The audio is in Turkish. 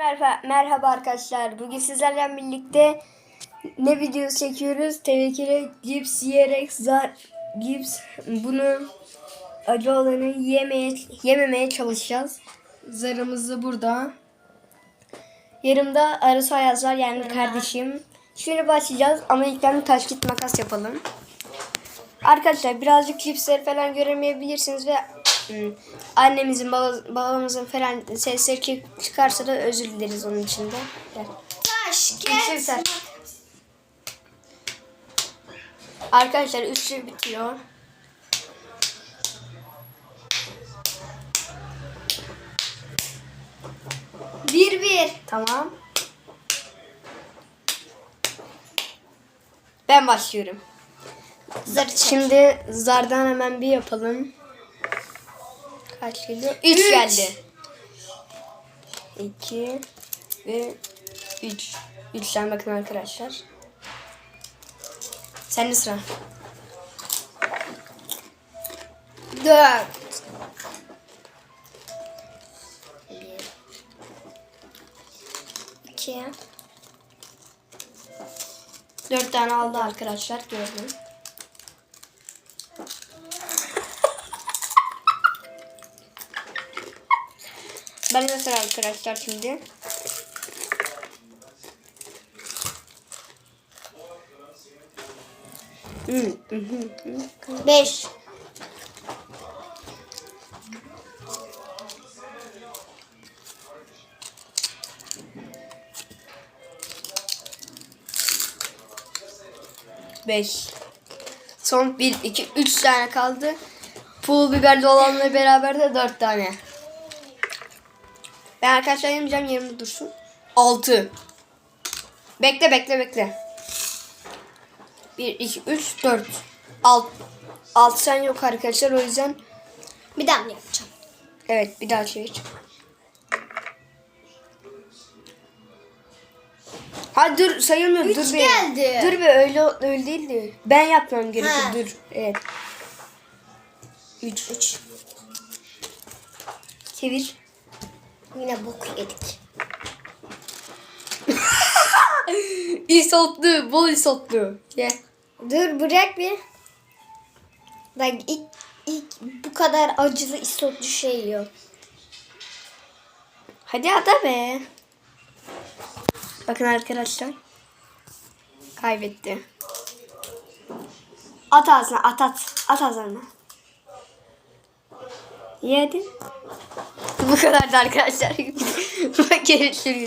Merhaba, merhaba arkadaşlar. Bugün sizlerle birlikte ne videosu çekiyoruz? De cips yiyerek zar cips bunu acı olanı yemeye, yememeye çalışacağız. Zarımız da burada. Yarımda Arası Ayaz var yani kardeşim. Şimdi başlayacağız ama ilk ben taş git makas yapalım. Arkadaşlar birazcık cipsleri falan göremeyebilirsiniz ve hmm, annemizin baba- babamızın falan sesleri çık- çıkarsa da özür dileriz onun için de. Gel. Taş, Üçlü sen. Arkadaşlar üçlü bitiyor. Bir bir. Tamam. Ben başlıyorum. Çek. Şimdi zardan hemen bir yapalım. Kaç geliyor? 3 Üç. geldi. 2 ve 3. 3 tane bakın arkadaşlar. Sende sıra. Dört. Bir. İki. 4 tane aldı arkadaşlar gördüm. Ben de sıra arkadaşlar şimdi. Beş. Beş. Son 1, 2, 3 tane kaldı. Pul biberli olanla beraber de 4 tane. Ben arkadaşlar yemeyeceğim yerimde dursun. 6. Bekle bekle bekle. 1, 2, 3, 4. 6. 6 tane yok arkadaşlar o yüzden. Bir daha mı yapacağım? Evet bir daha çevir. Hadi dur sayılmıyor Üç dur bir. geldi. Dur bir öyle öyle değildi. Ben yapmam gerekiyor Ha. dur. Evet. 3 3. Çevir. Yine bok yedik. İsotlu, bol isotlu. Ye. Dur bırak bir. Bak ilk, ilk bu kadar acılı isotlu şey yok. Hadi ada be. Bakın arkadaşlar. Kaybetti. At ağzına at at. At ağzına. Ye hadi. Bu kadardı arkadaşlar. Görüşürüz.